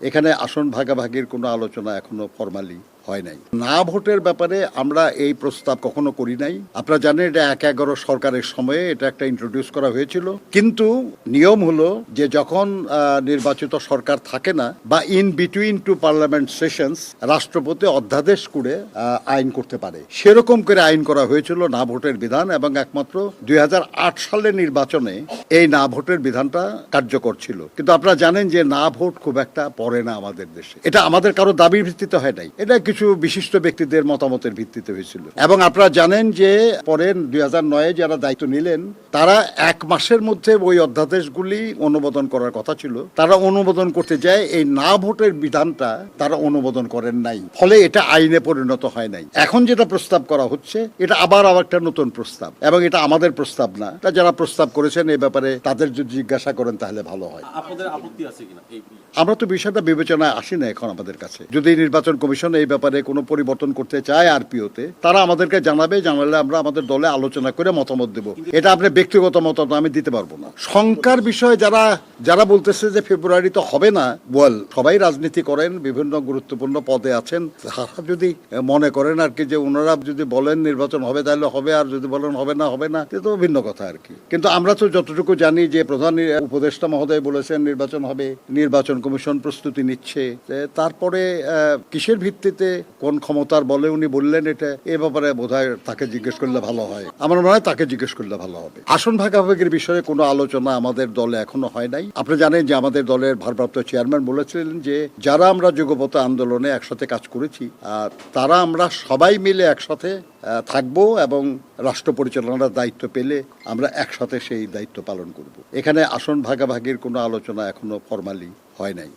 এখানে আসন ভাগাভাগির কোনো আলোচনা এখনও ফর্মালি হয় নাই। না ভোটের ব্যাপারে আমরা এই প্রস্তাব কখনো করি নাই। আপনারা জানেন এটা এক এগারো সরকারের সময়ে এটা একটা ইন্ট্রোডিউস করা হয়েছিল। কিন্তু নিয়ম হলো যে যখন নির্বাচিত সরকার থাকে না বা in between two parliament sessions রাষ্ট্রপতি অধ্যাদেশ করে আইন করতে পারে। সেরকম করে আইন করা হয়েছিল না ভোটের বিধান এবং একমাত্র দুই হাজার আট সালের নির্বাচনে এই না ভোটের বিধানটা কার্যকর ছিল। কিন্তু আপনারা জানেন যে না ভোট খুব একটা পড়ে না আমাদের দেশে। এটা আমাদের কারও দাবির ভিত্তিতে হয় নাই। এটা কিছু বিশিষ্ট ব্যক্তিদের মতামতের ভিত্তিতে হয়েছিল। এবং আপনারা জানেন যে পরে দুই হাজার নয়ে যারা দায়িত্ব নিলেন তারা এক মাসের মধ্যে ওই অধ্যাদেশগুলি অনুমোদন করার কথা ছিল। তারা অনুমোদন করতে যায় এই না ভোটের বিধানটা তারা অনুমোদন করেন নাই। ফলে এটা আইনে পরিণত হয় নাই। এখন যেটা প্রস্তাব করা হচ্ছে এটা আবার আবার একটা নতুন প্রস্তাব। এবং এটা আমাদের প্রস্তাব না। এটা যারা প্রস্তাব করেছেন এই ব্যাপারে তাদের যদি জিজ্ঞাসা করেন তাহলে ভালো হয়। আপনাদের আপত্তি আছে কিনা? আমরা তো বিষয়টা বিবেচনায় আসি না এখন আমাদের কাছে। যদি নির্বাচন কমিশন এই ব্যাপারে কোনো পরিবর্তন করতে চায় আরপিওতে, তারা আমাদেরকে জানাবে, জানালে আমরা আমাদের দলে আলোচনা করে মতামত দেব। এটা আপনি ব্যক্তিগত মতামত, আমি দিতে পারব না। শঙ্কার বিষয়ে যারা যারা বলতেছে যে ফেব্রুয়ারি তো হবে না বল সবাই রাজনীতি করেন, বিভিন্ন গুরুত্বপূর্ণ পদে আছেন। তারা যদি মনে করেন আর কি যে ওনারা যদি বলেন নির্বাচন হবে, তাহলে হবে, আর যদি বলেন হবে না হবে না তো ভিন্ন কথা আর কি। কিন্তু আমরা তো যতটুকু জানি যে প্রধান উপদেষ্টা মহোদয় বলেছেন, নির্বাচন হবে, নির্বাচন কমিশন প্রস্তুতি নিচ্ছে তারপরে কিসের ভিত্তিতে কোন ক্ষমতার বলে উনি বললেন এটা, এ ব্যাপারে বোধহয় তাকে জিজ্ঞেস করলে ভালো হয়। আমার মনে হয় তাকে জিজ্ঞেস করলে ভালো হবে। আসন ভাগাভাগির বিষয়ে কোনো আলোচনা আমাদের দলে এখনও হয় নাই। আপনি জানেন যে আমাদের দলের ভারপ্রাপ্ত চেয়ারম্যান বলেছিলেন যে, যারা আমরা যুগপত আন্দোলনে একসাথে কাজ করেছি, আর তারা আমরা সবাই মিলে একসাথে থাকব এবং রাষ্ট্র পরিচালনার দায়িত্ব পেলে আমরা একসাথে সেই দায়িত্ব পালন করব। এখানে আসন ভাগাভাগির কোনো আলোচনা এখনও ফর্মালি হয় নাই।